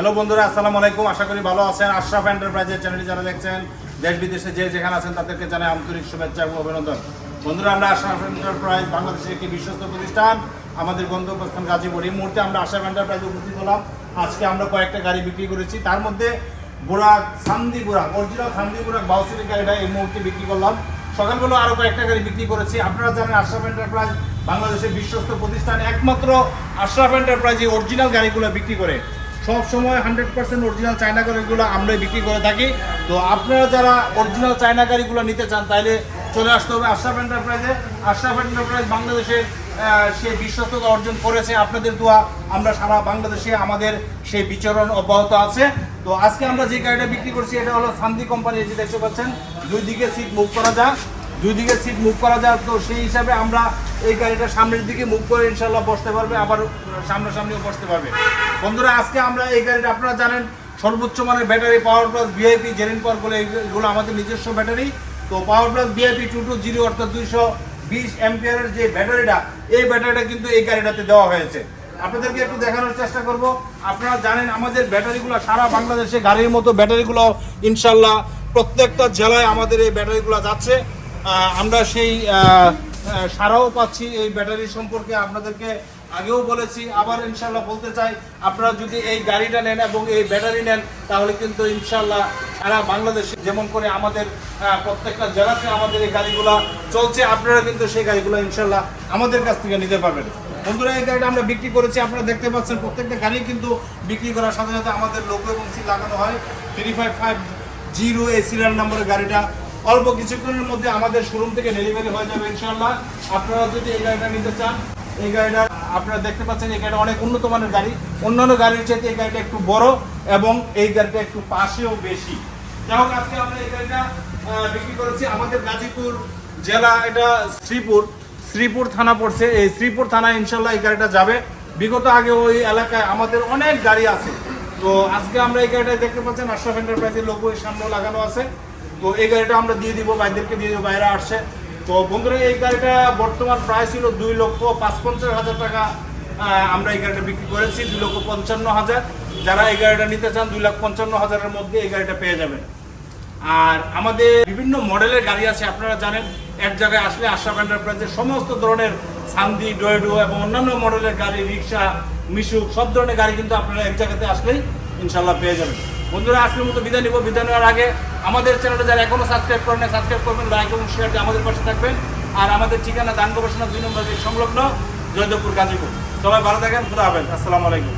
Hello বন্ধুরা, আসসালামু আলাইকুম। আশা করি ভালো আছেন। আশরাফ এন্টারপ্রাইজের চ্যানেলটি যারা দেখছেন, দেশ বিদেশে যে যেখানে আছেন, তাদেরকে জানাই আন্তরিক শুভেচ্ছা এবং অভিনন্দন। বন্ধুরা, আমরা আশরাফ এন্টারপ্রাইজ বাংলাদেশের একটি বিশ্বস্ত প্রতিষ্ঠান। আমাদের গন্তব্যস্থান গাজীপুর। এই মুহূর্তে আমরা আশরাফ এন্টারপ্রাইজে উপস্থিত হলাম। আজকে আমরা কয়েকটা গাড়ি বিক্রি করেছি। তার মধ্যে বুরাক সান্দি বুরাক অরিজিনাল সান্দি বুরাক বাউসিলের গাড়িটা এই মুহূর্তে বিক্রি করলাম। সকালবেলা আরও কয়েকটা গাড়ি বিক্রি করেছি। আপনারা জানেন আশরাফ এন্টারপ্রাইজ বাংলাদেশের বিশ্বস্ত প্রতিষ্ঠান। একমাত্র আশরাফ এন্টারপ্রাইজ এই অরিজিনাল গাড়িগুলো বিক্রি করে। সব সময় হান্ড্রেড পার্সেন্ট অরিজিনাল চায়না গাড়িগুলো আমরাই বিক্রি করে থাকি। তো আপনারা যারা অরিজিনাল চায়না গাড়িগুলো নিতে চান, তাহলে চলে আসতে হবে আশরাফ এন্টারপ্রাইজে আশরাফ এন্টারপ্রাইজ বাংলাদেশের সে বিশ্বস্ততা অর্জন করেছে, আপনাদের দোয়া, আমরা সারা বাংলাদেশে আমাদের সেই বিচরণ অব্যাহত আছে। তো আজকে আমরা যে গাড়িটা বিক্রি করছি, এটা হলো সান্দি কোম্পানি যে দেখতে পাচ্ছেন, দুই দিকে সিট মুভ করা যায় দুই দিকে সিট মুভ করা যায়, তো সেই হিসাবে আমরা এই গাড়িটা সামনের দিকে মুভ করে ইনশাল্লাহ বসতে পারবে, আবার সামনাসামনিও বসতে পারবে। বন্ধুরা, আজকে আমরা এই গাড়িটা, আপনারা জানেন, সর্বোচ্চ মানের battery power plus VIP power বলে এগুলো আমাদের নিজস্ব ব্যাটারি তো power plus VIP two two zero অর্থাৎ দুইশো বিশ অ্যাম্পিয়ারের যে ব্যাটারিটা এই ব্যাটারিটা কিন্তু এই গাড়িটাতে দেওয়া হয়েছে। আপনাদেরকে একটু দেখানোর চেষ্টা করব। আপনারা জানেন, আমাদের ব্যাটারিগুলো সারা বাংলাদেশে গাড়ির মতো ব্যাটারিগুলো ইনশাল্লাহ প্রত্যেকটা জেলায় আমাদের এই ব্যাটারিগুলো যাচ্ছে। আমরা সেই সারাও পাচ্ছি এই ব্যাটারি সম্পর্কে আপনাদেরকে আগেও বলেছি, আবার ইনশাল্লাহ বলতে চাই, আপনারা যদি এই গাড়িটা নেন এবং এই ব্যাটারি নেন, তাহলে কিন্তু ইনশাল্লাহ সারা বাংলাদেশে যেমন করে আমাদের প্রত্যেকটা জেলাতে আমাদের এই গাড়িগুলো চলছে, আপনারা কিন্তু সেই গাড়িগুলো ইনশাল্লাহ আমাদের কাছ থেকে নিতে পারবেন। বন্ধুরা, এই গাড়িটা আমরা বিক্রি করেছি, আপনারা দেখতে পাচ্ছেন প্রত্যেকটা গাড়ি কিন্তু বিক্রি করার সাথে সাথে আমাদের লোগো এবং সিল লাগানো হয়। থ্রি ফাইভ ফাইভ জিরো এই সিরিয়াল নম্বরের গাড়িটা অল্প কিছুক্ষণের মধ্যে আমাদের শোরুম থেকে ডেলিভারি হয়ে যাবে ইনশাল্লাহ আপনারা যদি এই গাড়িটা নিতে চান, এই গাড়িটা আপনারা দেখতে পাচ্ছেন, এই গাড়িটা অনেক উন্নত মানের গাড়ি। অন্যান্য গাড়ির চাইতে এই গাড়িটা একটু বড় এবং এই গাড়িটা একটু পাশেও বেশি। যাই হোক, আজকে আমরা এই গাড়িটা বিক্রি করেছি আমাদের গাজীপুর জেলা, এটা শ্রীপুর। শ্রীপুর থানা পড়ছে। এই শ্রীপুর থানায় ইনশাল্লাহ এই গাড়িটা যাবে। বিগত আগে ওই এলাকায় আমাদের অনেক গাড়ি আছে। তো আজকে আমরা এই গাড়িটা দেখতে পাচ্ছেন আশরাফ এন্টারপ্রাইজের লোগো এর সামনেও লাগানো আছে। তো এই গাড়িটা আমরা দিয়ে দিব, ভাইদেরকে দিয়ে দিব বাইরে আসছে। তো বন্ধুরা, এই গাড়িটা বর্তমান প্রায় ছিল দুই লক্ষ পাঁচ পঞ্চাশ হাজার টাকা আমরা এই গাড়িটা বিক্রি করেছি, দুই লক্ষ পঞ্চান্ন হাজার। যারা এই গাড়িটা নিতে চান, দুই লাখ পঞ্চান্ন হাজারের মধ্যে এই গাড়িটা পেয়ে যাবেন। আর আমাদের বিভিন্ন মডেলের গাড়ি আছে, আপনারা জানেন, এক জায়গায় আসলে আশরাফ এন্টারপ্রাইজের সমস্ত ধরনের সান্দি ডয়েডো এবং অন্যান্য মডেলের গাড়ি, রিক্সা, মিশুক, সব ধরনের গাড়ি কিন্তু আপনারা এক জায়গাতে আসলেই ইনশাল্লাহ পেয়ে যাবেন। বন্ধুরা, আজকের মতো বিদায় নিব। বিদায় নেওয়ার আগে আমাদের চ্যানেলটা যারা এখনও সাবস্ক্রাইব করেন, সাবস্ক্রাইব করবেন লাইক এবং শেয়ার দিয়ে আমাদের পাশে থাকবেন। আর আমাদের ঠিকানা দান গবেষণা দুই নম্বর সংলগ্ন জয়দেবপুর গাজীপুর। সবাই ভালো থাকেন, খুদা আসসালামু আলাইকুম।